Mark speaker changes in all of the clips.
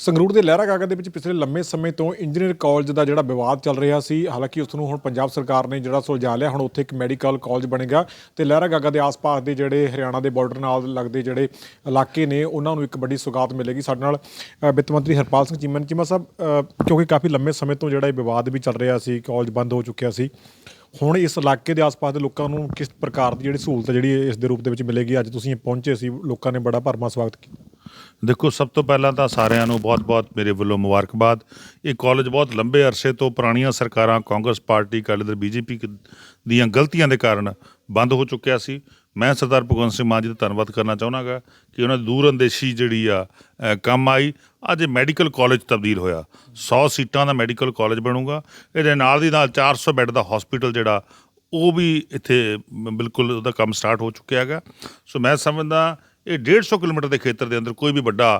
Speaker 1: ਸੰਗਰੂਰ ਦੇ ਲਹਿਰਾ ਗਾਗਾ ਦੇ ਵਿੱਚ ਪਿਛਲੇ ਲੰਮੇ ਸਮੇਂ ਤੋਂ ਇੰਜੀਨੀਅਰ ਕਾਲਜ ਦਾ ਜਿਹੜਾ ਵਿਵਾਦ ਚੱਲ ਰਿਹਾ ਸੀ, ਹਾਲਾਂਕਿ ਉਸ ਨੂੰ ਹੁਣ ਪੰਜਾਬ ਸਰਕਾਰ ਨੇ ਜਿਹੜਾ ਸੁਲਝਾ ਲਿਆ, ਹੁਣ ਉੱਥੇ ਇੱਕ ਮੈਡੀਕਲ ਕਾਲਜ ਬਣੇਗਾ ਤੇ ਲਹਿਰਾ ਗਾਗਾ ਦੇ ਆਸ-ਪਾਸ ਦੇ ਜਿਹੜੇ ਹਰਿਆਣਾ ਦੇ ਬਾਰਡਰ ਨਾਲ ਲੱਗਦੇ ਜਿਹੜੇ ਇਲਾਕੇ ਨੇ, ਉਹਨਾਂ ਨੂੰ ਇੱਕ ਵੱਡੀ ਸੁਗਾਤ ਮਿਲੇਗੀ ਸਾਡੇ ਨਾਲ। ਵਿੱਤ ਮੰਤਰੀ ਹਰਪਾਲ ਸਿੰਘ ਚੀਮਾ ਚੀਮਾ ਸਾਹਿਬ ਕਿਉਂਕਿ ਕਾਫੀ ਲੰਮੇ ਸਮੇਂ ਤੋਂ ਜਿਹੜਾ ਇਹ ਵਿਵਾਦ ਵੀ ਚੱਲ ਰਿਹਾ ਸੀ, ਕਾਲਜ ਬੰਦ ਹੋ ਚੁੱਕਿਆ ਸੀ, ਹੁਣ ਇਸ ਇਲਾਕੇ ਦੇ ਆਸ-ਪਾਸ ਦੇ ਲੋਕਾਂ ਨੂੰ ਕਿਸ ਪ੍ਰਕਾਰ ਦੀ ਜਿਹੜੀ ਸਹੂਲਤ ਜਿਹੜੀ ਇਸ ਦੇ ਰੂਪ ਦੇ ਵਿੱਚ ਮਿਲੇਗੀ, ਅੱਜ ਤੁਸੀਂ ਪਹੁੰਚੇ ਸੀ, ਲੋਕਾਂ ਨੇ ਬੜਾ ਭਰਮਾ ਸਵਾਗਤ ਕੀਤਾ।
Speaker 2: ਦੇਖੋ, ਸਭ ਤੋਂ ਪਹਿਲਾਂ ਤਾਂ ਸਾਰਿਆਂ ਨੂੰ ਬਹੁਤ-ਬਹੁਤ ਮੇਰੇ ਵੱਲੋਂ ਮੁਬਾਰਕਬਾਦ। ਇਹ ਕਾਲਜ ਬਹੁਤ ਲੰਬੇ ਅਰਸੇ ਤੋਂ ਪੁਰਾਣੀਆਂ ਸਰਕਾਰਾਂ, Congress party, Akali Dal, BJP ਦੀਆਂ ਗਲਤੀਆਂ ਦੇ ਕਾਰਨ ਬੰਦ ਹੋ ਚੁੱਕਿਆ ਸੀ। ਮੈਂ ਸਰਦਾਰ ਭਗਵੰਤ ਸਿੰਘ ਮਾਨ ਜੀ ਦਾ ਧੰਨਵਾਦ ਕਰਨਾ ਚਾਹੁੰਦਾਗਾ ਕਿ ਉਹਨਾਂ ਦੀ ਦੂਰਅੰਦੇਸ਼ੀ ਜਿਹੜੀ ਆ ਕੰਮ ਆਈ। ਅੱਜ ਇਹ ਮੈਡੀਕਲ ਕਾਲਜ ਤਬਦੀਲ ਹੋਇਆ। 100 ਸੀਟਾਂ ਦਾ ਮੈਡੀਕਲ ਕਾਲਜ ਬਣੂਗਾ। ਇਹਦੇ ਨਾਲ ਦੀ ਨਾਲ 400 ਬੈੱਡ ਦਾ ਹਸਪੀਟਲ ਜਿਹੜਾ, ਉਹ ਵੀ ਇੱਥੇ ਬਿਲਕੁਲ ਉਹਦਾ ਕੰਮ ਸਟਾਰਟ ਹੋ ਚੁੱਕਿਆ ਹੈਗਾ। ਸੋ ਮੈਂ ਸਮਝਦਾ ਇਹ 150 ਕਿਲੋਮੀਟਰ ਦੇ ਖੇਤਰ ਦੇ ਅੰਦਰ ਕੋਈ ਵੀ ਵੱਡਾ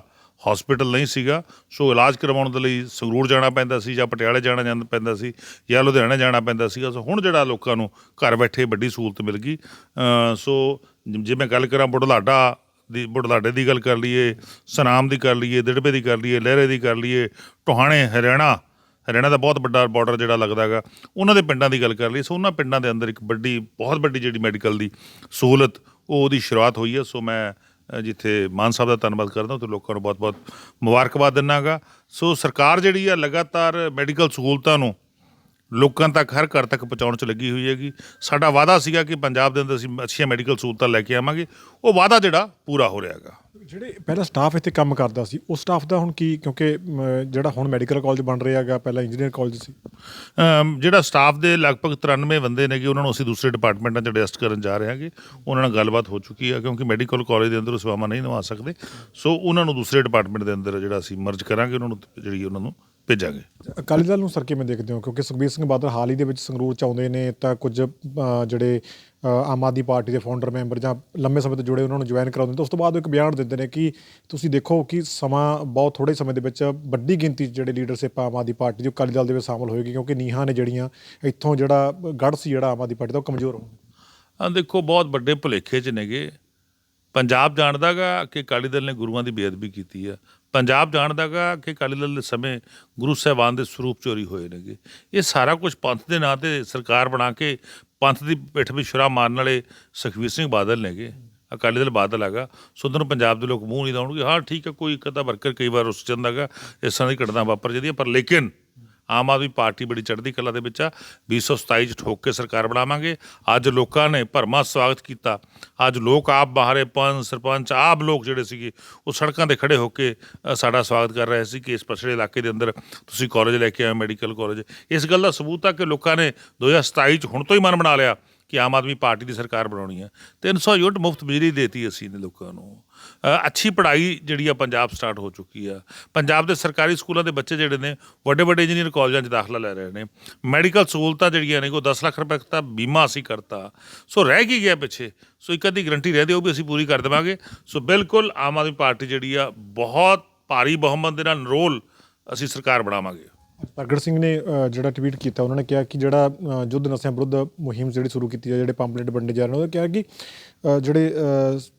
Speaker 2: ਹਸਪੀਟਲ ਨਹੀਂ ਸੀਗਾ। ਸੋ ਇਲਾਜ ਕਰਵਾਉਣ ਦੇ ਲਈ ਸੰਗਰੂਰ ਜਾਣਾ ਪੈਂਦਾ ਸੀ ਜਾਂ ਪਟਿਆਲੇ ਜਾਣਾ ਜਾਂਦਾ ਪੈਂਦਾ ਸੀ ਜਾਂ ਲੁਧਿਆਣਾ ਜਾਣਾ ਪੈਂਦਾ ਸੀਗਾ। ਸੋ ਹੁਣ ਜਿਹੜਾ ਲੋਕਾਂ ਨੂੰ ਘਰ ਬੈਠੇ ਵੱਡੀ ਸਹੂਲਤ ਮਿਲ ਗਈ। ਸੋ ਜੇ ਮੈਂ ਗੱਲ ਕਰਾਂ ਬੁਢਲਾਡਾ ਦੀ, ਬੁਢਲਾਡੇ ਦੀ ਗੱਲ ਕਰ ਲਈਏ, ਸਨਾਮ ਦੀ ਕਰ ਲਈਏ, ਦਿੜਬੇ ਦੀ ਕਰ ਲਈਏ, ਲਹਿਰੇ ਦੀ ਕਰ ਲਈਏ, ਟੋਹਾਣੇ, ਹਰਿਆਣਾ ਹਰਿਆਣਾ ਦਾ ਬਹੁਤ ਵੱਡਾ ਬਾਰਡਰ ਜਿਹੜਾ ਲੱਗਦਾ ਹੈਗਾ, ਉਹਨਾਂ ਦੇ ਪਿੰਡਾਂ ਦੀ ਗੱਲ ਕਰ ਲਈ ਸੋ ਉਹਨਾਂ ਪਿੰਡਾਂ ਦੇ ਅੰਦਰ ਇੱਕ ਵੱਡੀ, ਬਹੁਤ ਵੱਡੀ ਜਿਹੜੀ ਮੈਡੀਕਲ ਦੀ ਸਹੂਲਤ, ਉਹ ਉਹਦੀ ਸ਼ੁਰੂਆਤ ਹੋਈ ਹੈ। ਸੋ ਮੈਂ ਜਿੱਥੇ ਮਾਨ ਸਾਹਿਬ ਦਾ ਧੰਨਵਾਦ ਕਰਦਾ ਤੇ ਲੋਕਾਂ ਨੂੰ ਬਹੁਤ-ਬਹੁਤ ਮੁਬਾਰਕਬਾਦ ਦਿੰਨਾਗਾ। ਸੋ ਸਰਕਾਰ ਜਿਹੜੀ ਆ, ਲਗਾਤਾਰ ਮੈਡੀਕਲ ਸਹੂਲਤਾਂ ਨੂੰ ਲੋਕਾਂ ਤੱਕ ਹਰ ਘਰ ਤੱਕ ਪਹੁੰਚਾਉਣ 'ਚ ਲੱਗੀ ਹੋਈ ਹੈਗੀ। ਸਾਡਾ ਵਾਅਦਾ ਸੀਗਾ ਕਿ ਪੰਜਾਬ ਦੇ ਅੰਦਰ ਅਸੀਂ ਅੱਛੀਆਂ ਮੈਡੀਕਲ ਸਹੂਲਤਾਂ ਲੈ ਕੇ ਆਵਾਂਗੇ। ਉਹ ਵਾਅਦਾ ਜਿਹੜਾ ਪੂਰਾ ਹੋ ਰਿਹਾ ਹੈਗਾ।
Speaker 1: ਜਿਹੜੇ ਪਹਿਲਾਂ ਸਟਾਫ ਇੱਥੇ ਕੰਮ ਕਰਦਾ ਸੀ ਉਹ ਸਟਾਫ ਦਾ ਹੁਣ ਕੀ ਕਿਉਂਕਿ ਜਿਹੜਾ ਹੁਣ ਮੈਡੀਕਲ ਕਾਲਜ ਬਣ ਰਿਹਾ ਹੈਗਾ ਪਹਿਲਾਂ ਇੰਜੀਨੀਅਰ ਕਾਲਜ ਸੀ।
Speaker 2: ਜਿਹੜਾ ਸਟਾਫ ਦੇ ਲਗਭਗ 93 ਬੰਦੇ ਨੇਗੇ ਉਹਨਾਂ ਨੂੰ ਅਸੀਂ ਦੂਸਰੇ ਡਿਪਾਰਟਮੈਂਟਾਂ 'ਚ ਐਡਜਸਟ ਕਰਨ ਜਾ ਰਹੇ ਹਾਂਗੇ। ਉਹਨਾਂ ਨਾਲ ਗੱਲਬਾਤ ਹੋ ਚੁੱਕੀ ਹੈ ਕਿਉਂਕਿ ਮੈਡੀਕਲ ਕਾਲਜ ਦੇ ਅੰਦਰ ਉਹ ਸੇਵਾਵਾਂ ਨਹੀਂ ਨਿਭਾ ਸਕਦੇ। ਸੋ ਉਹਨਾਂ ਨੂੰ ਦੂਸਰੇ ਡਿਪਾਰਟਮੈਂਟ ਦੇ ਅੰਦਰ ਜਿਹੜਾ ਅਸੀਂ ਮਰਜ ਕਰਾਂਗੇ ਉਹਨਾਂ ਨੂੰ ਜਿਹੜੀ ਉਹਨਾਂ ਨੂੰ ਭੇਜਾਂਗੇ।
Speaker 1: ਅਕਾਲੀ ਦਲ ਨੂੰ ਸਰ ਕਿਵੇਂ ਦੇਖਦੇ ਹੋ? ਕਿਉਂਕਿ ਸੁਖਬੀਰ ਸਿੰਘ ਬਾਦਲ ਹਾਲ ਹੀ ਦੇ ਵਿੱਚ ਸੰਗਰੂਰ ਚ ਆਉਂਦੇ ਨੇ ਤਾਂ ਕੁਝ ਜਿਹੜੇ ਆਮ ਆਦਮੀ ਪਾਰਟੀ ਦੇ ਫਾਊਂਡਰ ਮੈਂਬਰ ਜਾਂ ਲੰਮੇ ਸਮੇਂ ਤੋਂ ਜੁੜੇ ਉਹਨਾਂ ਨੂੰ ਜੁਆਇਨ ਕਰਾਉਂਦੇ ਤਾਂ ਉਸ ਤੋਂ ਬਾਅਦ ਉਹ ਇੱਕ ਬਿਆਨ ਦਿੰਦੇ ਨੇ ਕਿ ਤੁਸੀਂ ਦੇਖੋ ਕਿ ਸਮਾਂ ਬਹੁਤ ਥੋੜੇ ਸਮੇਂ ਦੇ ਵਿੱਚ ਵੱਡੀ ਗਿਣਤੀ ਜਿਹੜੇ ਲੀਡਰਸ਼ਿਪ ਆਮ ਆਦਮੀ ਪਾਰਟੀ ਦੀ ਅਕਾਲੀ ਦਲ ਦੇ ਵਿੱਚ ਸ਼ਾਮਲ ਹੋਏਗੀ ਕਿਉਂਕਿ ਨੀਹਾਂ ਨੇ ਜਿਹੜੀਆਂ ਇੱਥੋਂ ਜਿਹੜਾ ਗੜ੍ਹ ਸੀ ਜਿਹੜਾ ਆਮ ਆਦਮੀ ਪਾਰਟੀ ਦਾ ਉਹ ਕਮਜ਼ੋਰ ਹੋ
Speaker 2: ਆ ਦੇਖੋ ਬਹੁਤ ਵੱਡੇ ਭੁਲੇਖੇ 'ਚ ਨੇਗੇ। ਪੰਜਾਬ ਜਾਣਦਾਗਾ ਕਿ ਅਕਾਲੀ ਦਲ ਨੇ ਗੁਰੂਆਂ ਦੀ ਬੇਅਦਬੀ ਕੀਤੀ ਆ। ਪੰਜਾਬ ਜਾਣਦਾਗਾ ਕਿ ਅਕਾਲੀ ਦਲ ਦੇ ਸਮੇਂ ਗੁਰੂ ਸਾਹਿਬਾਨ ਦੇ ਸਰੂਪ ਚੋਰੀ ਹੋਏ ਨੇਗੇ। ਇਹ ਸਾਰਾ ਕੁਝ ਪੰਥ ਦੇ ਨਾਂ ਤੇ ਸਰਕਾਰ ਬਣਾ ਕੇ ਪੰਥ ਦੀ ਪਿੱਠ ਵਿੱਚ ਛੁਰਾ ਮਾਰਨ ਵਾਲੇ ਸੁਖਬੀਰ ਸਿੰਘ ਬਾਦਲ ਨੇਗੇ। ਅਕਾਲੀ ਦਲ ਬਾਦਲ ਹੈਗਾ। ਸੋ ਉਧਰ ਨੂੰ ਪੰਜਾਬ ਦੇ ਲੋਕ ਮੂੰਹ ਨਹੀਂ ਲਾਉਣਗੇ। ਹਾਂ, ਠੀਕ ਹੈ, ਕੋਈ ਇੱਕ ਅੱਧਾ ਵਰਕਰ ਕਈ ਵਾਰ ਉਸ ਜਾਂਦਾਗਾ। ਇਸ ਤਰ੍ਹਾਂ ਦੀ ਘਟਨਾ ਵਾਪਰ ਜਾਂਦੀ ਹੈ। ਪਰ ਲੇਕਿਨ ਆਮ ਆਦਮੀ ਪਾਰਟੀ ਬੜੀ ਚੜ੍ਹਦੀ ਕਲਾ ਦੇ ਵਿੱਚ ਆ। 227 ਚ ਠੋਕ ਕੇ ਸਰਕਾਰ ਬਣਾਵਾਂਗੇ। ਅੱਜ ਲੋਕਾਂ ਨੇ ਭਰਮਾ ਸਵਾਗਤ ਕੀਤਾ। ਅੱਜ ਲੋਕ ਆਪ ਬਾਹਰੇ ਪੰਚ ਸਰਪੰਚ ਆਪ ਲੋਕ ਜਿਹੜੇ ਸੀਗੇ, ਉਹ ਸੜਕਾਂ ਤੇ ਖੜੇ ਹੋ ਕੇ ਸਾਡਾ ਸਵਾਗਤ ਕਰ ਰਹੇ ਸੀ ਕਿ ਇਸ ਪਛੜੇ ਇਲਾਕੇ ਦੇ ਅੰਦਰ ਤੁਸੀਂ ਕਾਲਜ ਲੈ ਕੇ ਆਏ ਮੈਡੀਕਲ ਕਾਲਜ ਇਸ ਗੱਲ ਦਾ ਸਬੂਤ ਆ ਕਿ ਲੋਕਾਂ ਨੇ 2027 ਚ ਹੁਣ ਤੋਂ ਹੀ ਮਨ ਬਣਾ ਲਿਆ। ਕਿ ਆਮ ਆਦਮੀ ਪਾਰਟੀ ਦੀ ਸਰਕਾਰ ਬਣਾਉਣੀ ਹੈ 300 ਯੂਨਿਟ ਮੁਫਤ ਬਿਜਲੀ ਦੇਤੀ ਅਸੀਂ ਨੇ ਲੋਕਾਂ ਨੂੰ। ਅੱਛੀ ਪੜ੍ਹਾਈ ਜਿਹੜੀ ਆ ਪੰਜਾਬ ਸਟਾਰਟ ਹੋ ਚੁੱਕੀ ਆ। ਪੰਜਾਬ ਦੇ ਸਰਕਾਰੀ ਸਕੂਲਾਂ ਦੇ ਬੱਚੇ ਜਿਹੜੇ ਨੇ, ਵੱਡੇ ਵੱਡੇ ਇੰਜੀਨੀਅਰ ਕਾਲਜਾਂ 'ਚ ਦਾਖਲਾ ਲੈ ਰਹੇ ਨੇ। ਮੈਡੀਕਲ ਸਹੂਲਤਾਂ ਜਿਹੜੀਆਂ ਨੇ, ਉਹ 10 ਲੱਖ ਰੁਪਏ ਦਾ ਬੀਮਾ ਅਸੀਂ ਕਰਤਾ। ਸੋ ਰਹਿ ਕੀ ਗਿਆ ਪਿੱਛੇ? ਸੋ ਇੱਕ ਅੱਧੀ ਗਰੰਟੀ ਰਹਿ ਦੀ, ਉਹ ਵੀ ਅਸੀਂ ਪੂਰੀ ਕਰ ਦੇਵਾਂਗੇ। ਸੋ ਬਿਲਕੁਲ ਆਮ ਆਦਮੀ ਪਾਰਟੀ ਜਿਹੜੀ ਆ, ਬਹੁਤ ਭਾਰੀ ਬਹੁਮਤ ਦੇ ਨਾਲ ਰੋਲ ਅਸੀਂ ਸਰਕਾਰ ਬਣਾਵਾਂਗੇ।
Speaker 1: ਪ੍ਰਗਟ ਸਿੰਘ ਨੇ ਜਿਹੜਾ ਟਵੀਟ ਕੀਤਾ, ਉਹਨਾਂ ਨੇ ਕਿਹਾ ਕਿ ਜਿਹੜਾ ਯੁੱਧ ਨਸ਼ਿਆਂ ਵਿਰੁੱਧ ਮੁਹਿੰਮ ਜਿਹੜੀ ਸ਼ੁਰੂ ਕੀਤੀ ਹੈ, ਜਿਹੜੇ ਪੰਪਲੇਟ ਵੰਡੇ ਜਾ ਰਹੇ ਨੇ, ਉਹਦਾ ਕਿਹਾ ਕਿ ਜਿਹੜੇ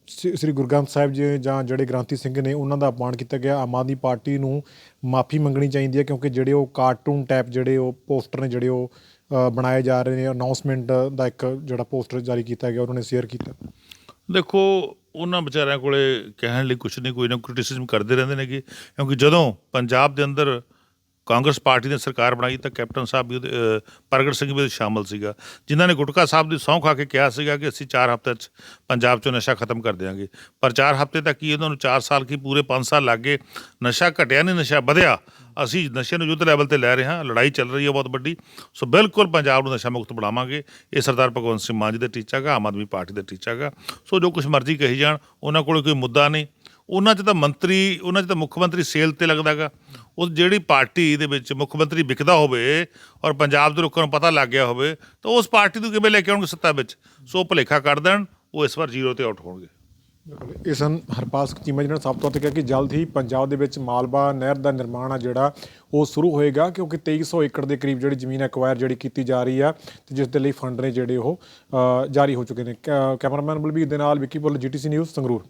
Speaker 1: ਸ੍ਰੀ ਗੁਰੂ ਗ੍ਰੰਥ ਸਾਹਿਬ ਜੀ ਜਾਂ ਜਿਹੜੇ ਗ੍ਰੰਥੀ ਸਿੰਘ ਨੇ, ਉਹਨਾਂ ਦਾ ਅਪਮਾਨ ਕੀਤਾ ਗਿਆ। ਆਮ ਆਦਮੀ ਪਾਰਟੀ ਨੂੰ ਮਾਫੀ ਮੰਗਣੀ ਚਾਹੀਦੀ ਹੈ, ਕਿਉਂਕਿ ਜਿਹੜੇ ਉਹ ਕਾਰਟੂਨ ਟਾਈਪ ਜਿਹੜੇ ਉਹ ਪੋਸਟਰ ਨੇ, ਜਿਹੜੇ ਉਹ ਬਣਾਏ ਜਾ ਰਹੇ ਨੇ ਅਨਾਉਂਸਮੈਂਟ ਦਾ ਇੱਕ ਜਿਹੜਾ ਪੋਸਟਰ ਜਾਰੀ ਕੀਤਾ ਗਿਆ, ਉਹਨਾਂ ਨੇ ਸ਼ੇਅਰ ਕੀਤਾ।
Speaker 2: ਦੇਖੋ, ਉਹਨਾਂ ਵਿਚਾਰਿਆਂ ਕੋਲੇ ਕਹਿਣ ਲਈ ਕੁਝ ਨਹੀਂ, ਕੋਈ ਨਾ ਕ੍ਰਿਟਿਸਿਜ਼ਮ ਕਰਦੇ ਰਹਿੰਦੇ ਨੇਗੇ, ਕਿਉਂਕਿ ਜਦੋਂ ਪੰਜਾਬ ਦੇ ਅੰਦਰ ਕਾਂਗਰਸ ਪਾਰਟੀ ਨੇ ਸਰਕਾਰ ਬਣਾਈ ਤਾਂ ਕੈਪਟਨ ਸਾਹਿਬ ਵੀ ਉਹਦੇ, ਪ੍ਰਗਟ ਸਿੰਘ ਵੀ ਉਹਦੇ 'ਚ ਸ਼ਾਮਲ ਸੀਗਾ ਜਿਨ੍ਹਾਂ ਨੇ ਗੁਟਕਾ ਸਾਹਿਬ ਦੀ ਸਹੁੰ ਖਾ ਕੇ ਕਿਹਾ ਸੀਗਾ ਕਿ ਅਸੀਂ 4 ਹਫ਼ਤੇ 'ਚ ਪੰਜਾਬ 'ਚੋਂ ਨਸ਼ਾ ਖਤਮ ਕਰ ਦਿਆਂਗੇ। ਪਰ 4 ਹਫ਼ਤੇ ਤੱਕ ਕੀ ਉਹਨਾਂ ਨੂੰ 4 ਸਾਲ ਕੀ ਪੂਰੇ 5 ਸਾਲ ਲੱਗ ਗਏ? ਨਸ਼ਾ ਘਟਿਆ ਨਹੀਂ ਨਸ਼ਾ ਵਧਿਆ। ਅਸੀਂ ਨਸ਼ੇ ਨੂੰ ਯੁੱਧ ਲੈਵਲ ਤੇ ਲੈ ਰਹੇ ਹਾਂ ਲੜਾਈ ਚੱਲ ਰਹੀ ਹੈ ਬਹੁਤ ਵੱਡੀ। ਸੋ ਬਿਲਕੁਲ ਪੰਜਾਬ ਨੂੰ ਨਸ਼ਾ ਮੁਕਤ ਬਣਾਵਾਂਗੇ। ਇਹ ਸਰਦਾਰ ਭਗਵੰਤ ਸਿੰਘ ਮਾਨ ਜੀ ਦਾ ਟੀਚਾ ਗਾ ਆਮ ਆਦਮੀ ਪਾਰਟੀ ਦਾ ਟੀਚਾ ਗਾ। ਸੋ ਜੋ ਕੁਝ ਮਰਜ਼ੀ ਕਹੀ ਜਾਣ ਉਹਨਾਂ ਕੋਲ ਕੋਈ ਮੁੱਦਾ ਨਹੀਂ। ਉਹਨਾਂ 'ਚ ਤਾਂ ਮੰਤਰੀ ਉਹਨਾਂ 'ਚ ਤਾਂ ਮੁੱਖ ਮੰਤਰੀ ਸੇਲ ਤੇ ਲੱਗਦਾਗਾ ਉਹ ਜਿਹੜੀ ਪਾਰਟੀ ਦੇ ਵਿੱਚ ਮੁੱਖ ਮੰਤਰੀ ਵਿਕਦਾ ਹੋਵੇ ਔਰ ਪੰਜਾਬ ਦੇ ਲੋਕਾਂ ਨੂੰ ਪਤਾ ਲੱਗ ਗਿਆ ਹੋਵੇ, ਤਾਂ ਉਸ ਪਾਰਟੀ ਨੂੰ ਕਿਵੇਂ ਲੈ ਕੇ ਆਉਣਗੇ ਸੱਤਾ ਵਿੱਚ? ਸੋ ਭੁਲੇਖਾ ਕਰ ਦੇਣ, ਉਹ ਇਸ ਵਾਰ ਜ਼ੀਰੋ ਤੇ ਆਊਟ ਹੋਣਗੇ।
Speaker 1: ਇਹ ਸਨ ਹਰਪਾਲ ਸਿੰਘ ਚੀਮਾ ਜੀ ਨੇ ਸਾਫ਼ ਤੌਰ 'ਤੇ ਕਿਹਾ ਕਿ ਜਲਦ ਹੀ ਪੰਜਾਬ ਦੇ ਵਿੱਚ ਮਾਲਵਾ ਨਹਿਰ ਦਾ ਨਿਰਮਾਣ ਆ ਜਿਹੜਾ, ਉਹ ਸ਼ੁਰੂ ਹੋਏਗਾ, ਕਿਉਂਕਿ 2300 ਏਕੜ ਦੇ ਕਰੀਬ ਜਿਹੜੀ ਜ਼ਮੀਨ ਐਕਵਾਇਰ ਜਿਹੜੀ ਕੀਤੀ ਜਾ ਰਹੀ ਆ, ਤੇ ਜਿਸ ਦੇ ਲਈ ਫੰਡ ਨੇ ਜਿਹੜੇ ਉਹ ਜਾਰੀ ਹੋ ਚੁੱਕੇ ਨੇ। ਕੈ- ਕੈਮਰਾਮੈਨ ਬਲਬੀਰ ਦੇ ਨਾਲ ਵਿੱਕੀ ਪੁੱਲ ਜੀਟੀਸੀ ਨਿਊਜ਼ ਸੰਗਰੂਰ।